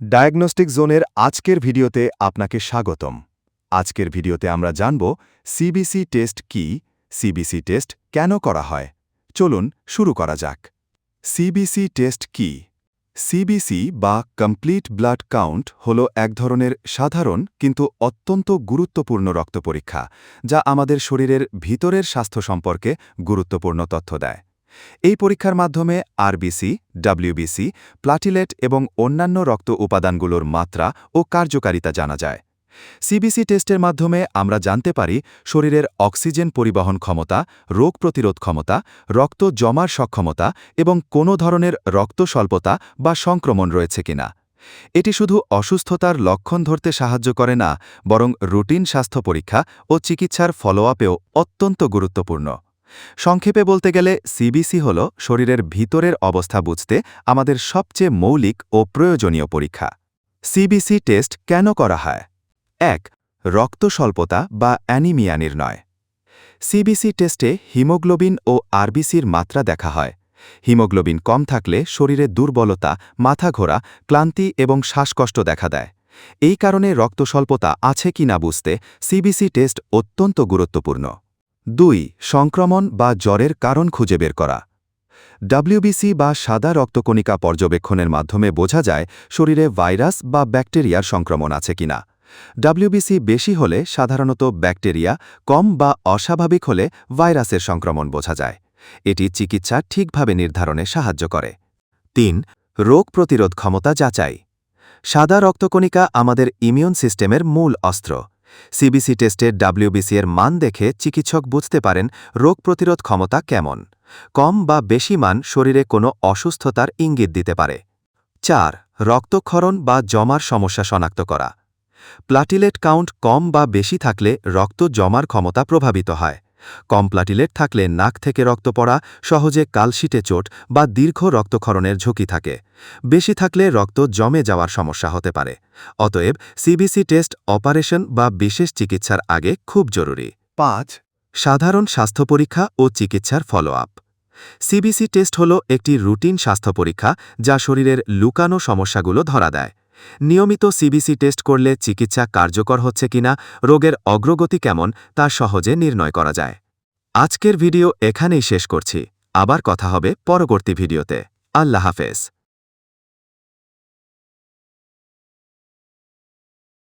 Diagnostic জোনের আজকের ভিডিওতে আপনাকে স্বাগতম। আজকের ভিডিওতে আমরা জানব, সিবিসি টেস্ট কি, সিবিসি টেস্ট কেন করা হয়? চলুন শুরু করা যাক। সিবিসি টেস্ট কি? সিবিসি বা কমপ্লিট ব্লাড কাউন্ট হল এক ধরনের সাধারণ কিন্তু অত্যন্ত গুরুত্বপূর্ণ রক্ত পরীক্ষা, যা আমাদের শরীরের ভিতরের স্বাস্থ্য সম্পর্কে গুরুত্বপূর্ণ তথ্য দেয়। এই পরীক্ষার মাধ্যমে আরবিসি ডাব্লিউবিসি প্লাটিলেট এবং অন্যান্য রক্ত উপাদানগুলোর মাত্রা ও কার্যকারিতা জানা যায়। সিবিসি টেস্টের মাধ্যমে আমরা জানতে পারি শরীরের অক্সিজেন পরিবহন ক্ষমতা, রোগ প্রতিরোধ ক্ষমতা, রক্ত জমার সক্ষমতা এবং কোনো ধরনের রক্ত স্বল্পতা বা সংক্রমণ রয়েছে কিনা। এটি শুধু অসুস্থতার লক্ষণ ধরতে সাহায্য করে না, বরং রুটিন স্বাস্থ্য পরীক্ষা ও চিকিৎসার ফলোআপেও অত্যন্ত গুরুত্বপূর্ণ। সংক্ষেপে বলতে গেলে সিবিসি হল শরীরের ভিতরের অবস্থা বুঝতে আমাদের সবচেয়ে মৌলিক ও প্রয়োজনীয় পরীক্ষা। সিবিসি টেস্ট কেন করা হয়? এক রক্ত স্বল্পতা বা অ্যানিমিয়া নির্ণয়। সিবিসি টেস্টে হিমোগ্লোবিন ও আরবিসির মাত্রা দেখা হয়। হিমোগ্লোবিন কম থাকলে শরীরে দুর্বলতা মাথা ঘোরা ক্লান্তি এবং শ্বাসকষ্ট দেখা দেয়। এই কারণে রক্ত স্বল্পতা আছে কি না বুঝতে সিবিসি টেস্ট অত্যন্ত গুরুত্বপূর্ণ। দুই, সংক্রমণ বা জ্বরের কারণ খুঁজে বের করা। ডাব্লিউবিসি বা সাদা রক্তকণিকা পর্যবেক্ষণের মাধ্যমে বোঝা যায় শরীরে ভাইরাস বা ব্যাকটেরিয়ার সংক্রমণ আছে কিনা ডাব্লিউবিসি বেশি হলে সাধারণত ব্যাকটেরিয়া, কম বা অস্বাভাবিক হলে ভাইরাসের সংক্রমণ বোঝা যায়। এটি চিকিৎসা ঠিকভাবে নির্ধারণে সাহায্য করে। তিন, রোগ প্রতিরোধ ক্ষমতা যাচাই। সাদা রক্তকণিকা আমাদের ইমিউন সিস্টেমের মূল অস্ত্র। সিবিসি টেস্টের ডাব্লিউবিসি এর মান দেখে চিকিৎসক বুঝতে পারেন রোগ প্রতিরোধ ক্ষমতা কেমন। কম বা বেশি মান শরীরে কোনো অসুস্থতার ইঙ্গিত দিতে পারে। চার, রক্তক্ষরণ বা জমার সমস্যা শনাক্ত করা। প্লাটিলেট কাউন্ট কম বা বেশি থাকলে রক্ত জমার ক্ষমতা প্রভাবিত হয়। কম প্লাটিলেট থাকলে নাক থেকে রক্ত পড়া, সহজে কালশিটে চোট বা দীর্ঘ রক্তক্ষরণের ঝুঁকি থাকে। বেশি থাকলে রক্ত জমে যাওয়ার সমস্যা হতে পারে। অতএব সিবিসি টেস্ট, অপারেশন বা বিশেষ চিকিৎসার আগে খুব জরুরি। পাঁচ, সাধারণ স্বাস্থ্য পরীক্ষা ও চিকিৎসার ফলো আপ সিবিসি টেস্ট হল একটি রুটিন স্বাস্থ্য পরীক্ষা যা শরীরের লুকানো সমস্যাগুলো ধরা দেয়। নিয়মিত সিবিসি টেস্ট করলে চিকিৎসা কার্যকর হচ্ছে কিনা, রোগের অগ্রগতি কেমন, তা সহজে নির্ণয় করা যায়। আজকের ভিডিও এখানেই শেষ করছি। আবার কথা হবে পরবর্তী ভিডিওতে। আল্লাহ হাফেজ।